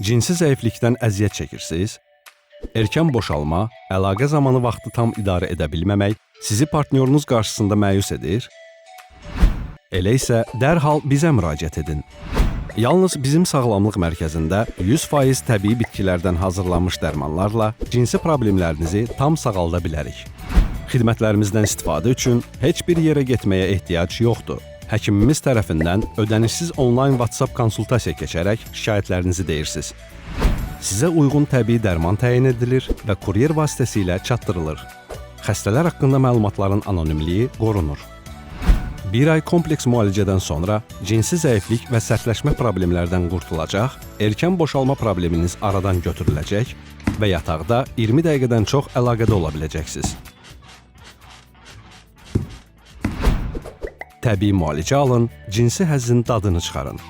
Cinsi zəiflikdən əziyyət çəkirsiniz? Erkən boşalma, əlaqə zamanı vaxtı tam idarə edə bilməmək sizi partnyorunuz qarşısında məyus edir? Elə isə dərhal bizə müraciət edin. Yalnız bizim sağlamlıq mərkəzində 100% təbii bitkilərdən hazırlanmış dərmanlarla cinsi problemlərinizi tam sağalda bilərik. Xidmətlərimizdən istifadə üçün heç bir yerə getməyə ehtiyac yoxdur. Həkimimiz tərəfindən ödənişsiz onlayn WhatsApp konsultasiya keçərək şikayətlərinizi deyirsiniz. Sizə uyğun təbii dərman təyin edilir və kuryer vasitəsilə çatdırılır. Xəstələr haqqında məlumatların anonimliyi qorunur. Bir ay kompleks müalicədən sonra cinsi zəiflik və sərtləşmə problemlərdən qurtulacaq, erkən boşalma probleminiz aradan götürüləcək və yataqda 20 dəqiqədən çox əlaqədə ola biləcəksiniz. Təbii müalicə alın, cinsi həzzin dadını çıxarın.